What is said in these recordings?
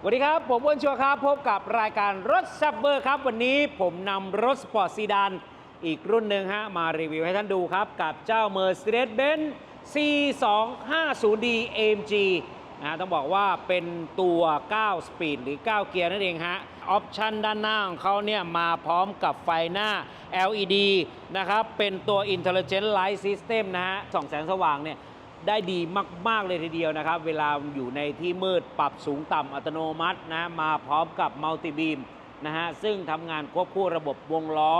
สวัสดีครับ ผมอ้วนชัวร์ครับ พบกับรายการรถแซบเบอร์ครับ วันนี้ผมนำรถสปอร์ตซีดานอีกรุ่นหนึ่งฮะ มารีวิวให้ท่านดูครับ กับเจ้า Mercedes-Benz C250D AMG นะฮะต้องบอกว่าเป็นตัว 9 สปีด หรือ 9 เกียร์นั่นเองฮะ ออปชันด้านหน้าของเขาเนี่ยมาพร้อมกับไฟหน้า LED นะครับ เป็นตัว Intelligent Light System นะฮะส่องแสงสว่างเนี่ย ได้ดีมาก ๆ เลยทีเดียวนะครับ เวลาอยู่ในที่มืดปรับสูงต่ำอัตโนมัตินะมาพร้อมกับมัลติบีมนะฮะซึ่งทำงานควบคู่ระบบวงล้อ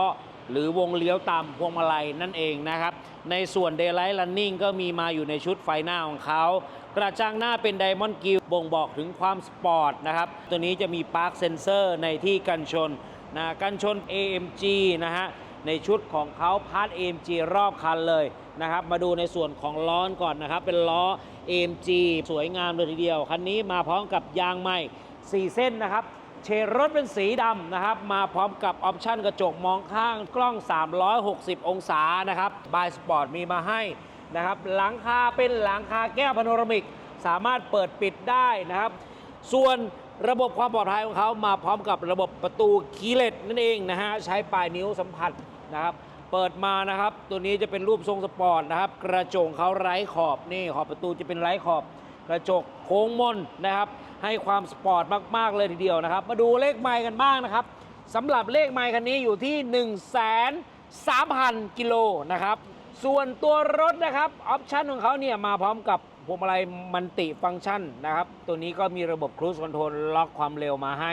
หรือวงเลี้ยวตามพวงมาลัยนั่นเองนะครับ ในส่วน Daylight Running ก็มีมาอยู่ในชุดไฟหน้าของเขา กระจังหน้าเป็น Diamond g r i l l บ่งบอกถึงความสปอร์ตนะครับ ตัวนี้จะมี Park Sensor ในที่กันชนนะกันชน AMG นะฮะ ในชุดของเขาพาร์ท AMG รอบคันเลยนะครับ มาดูในส่วนของล้อก่อนนะครับ เป็นล้อ AMG สวยงามเลยทีเดียว คันนี้มาพร้อมกับยางใหม่ 4 เส้นนะครับเชดรถเป็นสีดำนะครับ มาพร้อมกับออปชั่นกระจกมองข้างกล้อง 360 องศานะครับบายสปอร์ตมีมาให้นะครับ หลังคาเป็นหลังคาแก้วพาโนรามิก สามารถเปิดปิดได้นะครับ ส่วนระบบความปลอดภัยของเขามาพร้อมกับระบบประตูคีเลสนั่นเองนะฮะ ใช้ปลายนิ้วสัมผัส นะครับ เปิดมานะครับ ตัวนี้จะเป็นรูปทรงสปอร์ตนะครับ กระจกเขาไร้ขอบนี่ขอบประตูจะเป็นไร้ขอบ กระจกโค้งมนนะครับ ให้ความสปอร์ตมากๆเลยทีเดียวนะครับ มาดูเลขไมล์กันบ้างนะครับสำหรับเลขไมล์คันนี้อยู่ที่ 1 3 0 0 0กิโลนะครับ ส่วนตัวรถนะครับออปชันของเขาเนี่ยมาพร้อมกับพวงมาลัยมันติฟังก์ชันนะครับ ตัวนี้ก็มีระบบครู e คอนโทรลล็อกความเร็วมาให้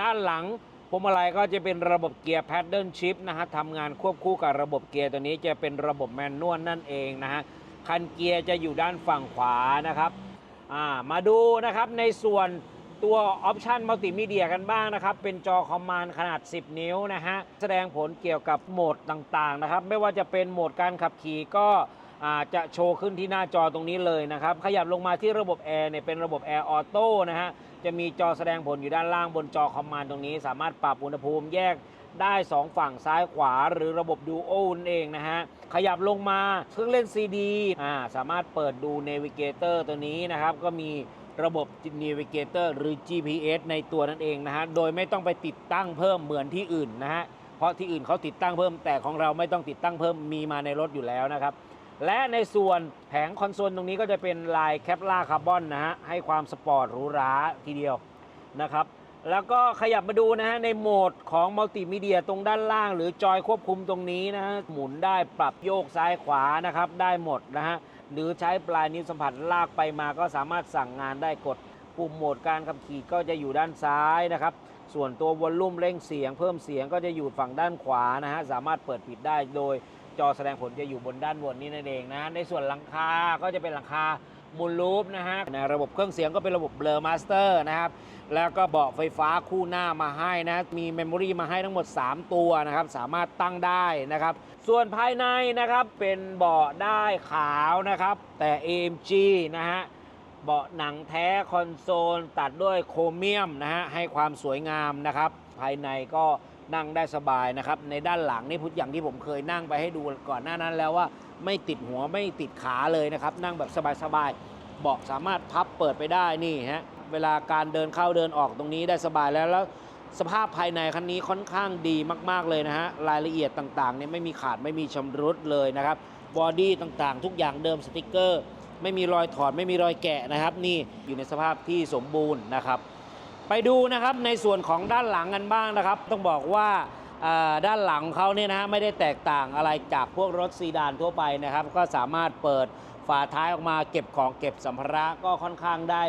ด้านหลัง พวงมาลัยก็จะเป็นระบบเกียร์แพดเดิลชิพนะฮะทำงานควบคู่กับระบบเกียร์ตัวนี้จะเป็นระบบแมนนวลนั่นเองนะฮะคันเกียร์จะอยู่ด้านฝั่งขวานะครับอ่ามาดูนะครับในส่วนตัวออปชันมัลติมีเดียกันบ้างนะครับ เป็นจอคอมมานด์ขนาด 10 นิ้วนะฮะ แสดงผลเกี่ยวกับโหมดต่างๆนะครับ ไม่ว่าจะเป็นโหมดการขับขี่ก็ จะโชว์ขึ้นที่หน้าจอตรงนี้เลยนะครับ ขยับลงมาที่ระบบแอร์เนี่ยเป็นระบบแอร์ออโต้นะฮะ จะมีจอแสดงผลอยู่ด้านล่างบนจอคอมมานด์ตรงนี้ สามารถปรับอุณหภูมิแยกได้ 2 ฝั่งซ้ายขวาหรือระบบดูโอนั่นเองนะฮะ ขยับลงมาเครื่องเล่นซีดีอ่าสามารถเปิดดู Navigator ตัวนี้นะครับ ก็มีระบบ Navigator หรือ GPS ในตัวนั่นเองนะฮะ โดยไม่ต้องไปติดตั้งเพิ่มเหมือนที่อื่นนะฮะ เพราะที่อื่นเขาติดตั้งเพิ่มแต่ของเราไม่ต้องติดตั้งเพิ่มมีมาในรถอยู่แล้วนะครับ และในส่วนแผงคอนโซลตรงนี้ก็จะเป็นลายแคปลาคาร์บอนนะฮะ ให้ความสปอร์ตหรูหราทีเดียวนะครับ แล้วก็ขยับมาดูนะฮะ ในโหมดของมัลติมีเดียตรงด้านล่าง หรือจอยควบคุมตรงนี้นะฮะ หมุนได้ปรับโยกซ้ายขวานะครับ ได้หมดนะฮะ หรือใช้ปลายนิ้วสัมผัสลากไปมาก็สามารถสั่งงานได้กดปุ่มโหมดการขับขี่ก็จะอยู่ด้านซ้ายนะครับส่วนตัววอลลุ่มเร่งเสียง เพิ่มเสียงก็จะอยู่ฝั่งด้านขวานะฮะสามารถเปิดปิดได้โดย จอแสดงผลจะอยู่บนด้านบนนี้นั่นเองนะ ในส่วนหลังคาก็จะเป็นหลังคามูลลูปนะฮะในระบบเครื่องเสียงก็เป็นระบบเบลอมาสเตอร์นะครับ แล้วก็เบาะไฟฟ้าคู่หน้ามาให้นะ มีเมมโมรีมาให้ทั้งหมด 3 ตัวนะครับ สามารถตั้งได้นะครับ ส่วนภายในนะครับเป็นเบาะได้ขาวนะครับ แต่ AMG นะฮะเบาะหนังแท้คอนโซล ตัดด้วยโครเมียมนะฮะให้ความสวยงามนะครับ ภายในก็ นั่งได้สบายนะครับ ในด้านหลังนี่พูดอย่างที่ผมเคยนั่งไปให้ดูก่อนหน้านั้นแล้วว่าไม่ติดหัวไม่ติดขาเลยนะครับ นั่งแบบสบายๆเบาะสามารถพับเปิดไปได้นี่ฮะเวลาการเดินเข้าเดินออกตรงนี้ได้สบายแล้วแล้วสภาพภายในคันนี้ค่อนข้างดีมากๆเลยนะฮะรายละเอียดต่างๆเนี่ยไม่มีขาดไม่มีชำรุดเลยนะครับบอดี้ต่างๆ ทุกอย่างเดิมสติกเกอร์ ไม่มีรอยถอดไม่มีรอยแกะนะครับ นี่อยู่ในสภาพที่สมบูรณ์นะครับ ไปดูนะครับในส่วนของด้านหลังกันบ้างนะครับ ต้องบอกว่าด้านหลังเขาเนี่ยนะฮะไม่ได้แตกต่างอะไรจากพวกรถซีดานทั่วไปนะครับ ก็สามารถเปิดฝาท้ายออกมาเก็บของเก็บสัมภาระก็ค่อนข้างได้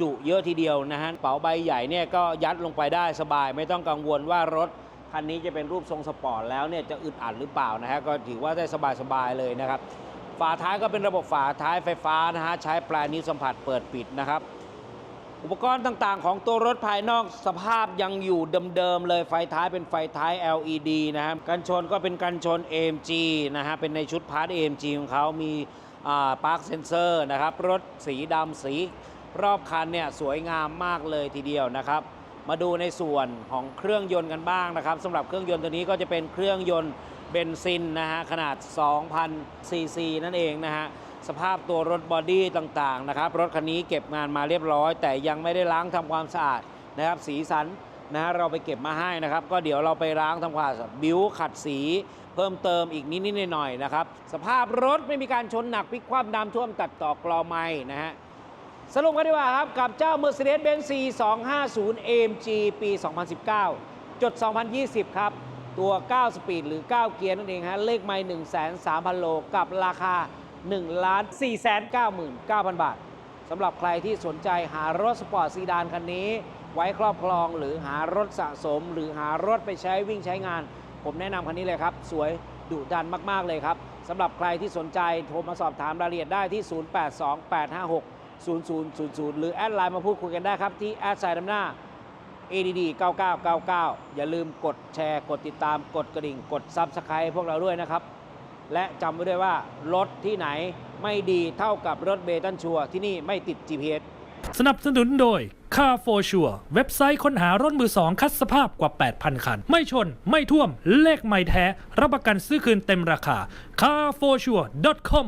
จุเยอะทีเดียวนะฮะเป๋าใบใหญ่เนี่ยก็ยัดลงไปได้สบาย ไม่ต้องกังวลว่ารถคันนี้จะเป็นรูปทรงสปอร์ตแล้วเนี่ยจะอึดอัดหรือเปล่านะฮะก็ถือว่าได้สบายๆเลยนะครับ ฝาท้ายก็เป็นระบบฝาท้ายไฟฟ้านะฮะใช้ปลายนิ้วสัมผัสเปิดปิดนะครับ อุปกรณ์ต่างๆ ของตัวรถภายนอกสภาพยังอยู่เดิมๆเลยไฟท้ายเป็นไฟท้าย LED นะครับกันชนก็เป็นกันชน AMG นะฮะเป็นในชุดพาร์ท AMG ของเขามีปาร์คเซนเซอร์นะครับ รถสีดำสีรอบคันเนี่ยสวยงามมากเลยทีเดียวนะครับ มาดูในส่วนของเครื่องยนต์กันบ้างนะครับสำหรับเครื่องยนต์ตัวนี้ก็จะเป็นเครื่องยนต์เบนซินนะฮะขนาด 2,000ซีซีนั่นเองนะฮะ สภาพตัวรถบอดี้ต่างๆนะครับรถคันนี้เก็บงานมาเรียบร้อย แต่ยังไม่ได้ล้างทำความสะอาดนะครับสีสันนะฮะเราไปเก็บมาให้นะครับ ก็เดี๋ยวเราไปล้างทำความสะอาดบิ้วขัดสีเพิ่มเติมอีกนิดๆหน่อยๆนะครับ สภาพรถไม่มีการชนหนักพลิกคว่ำน้ำท่วมตัดต่อกลอไม้นะฮะสรุปกันดีกว่าครับ กับเจ้า Mercedes-Benz C250 AMG ปี 2019 จด 2020 ครับ ตัว 9 สปีดหรือ 9 เกียร์นั่นเองฮะเลขไม่103,000 โล กับราคา 1ล้าน499,000 บาทสำหรับใครที่สนใจหารถสปอร์ตซีดานคันนี้ ไว้ครอบครองหรือหารถสะสม หรือหารถไปใช้วิ่งใช้งาน ผมแนะนำคันนี้เลยครับ สวยดุดันมาก ๆ เลยครับสำหรับใครที่สนใจโทรมาสอบถามรายละเอียดได้ที่ 082856 0000 หรือแอดไลน์มาพูดคุยกันได้ครับ ที่แอดไซด์ดำหน้า ADD 9999 อย่าลืมกดแชร์ กดติดตาม กดกระดิ่ง กดซับสไครต์พวกเราด้วยนะครับ และจำไว้ด้วยว่า รถที่ไหนไม่ดีเท่ากับรถเบตันชัวที่นี่ไม่ติด GPS สนับสนุนโดย Car for Sure เว็บไซต์ค้นหารถมือสองคัดสภาพกว่า 8,000 คัน ไม่ชน ไม่ท่วม เลขไม่แท้ รับประกันซื้อคืนเต็มราคา carforsure.com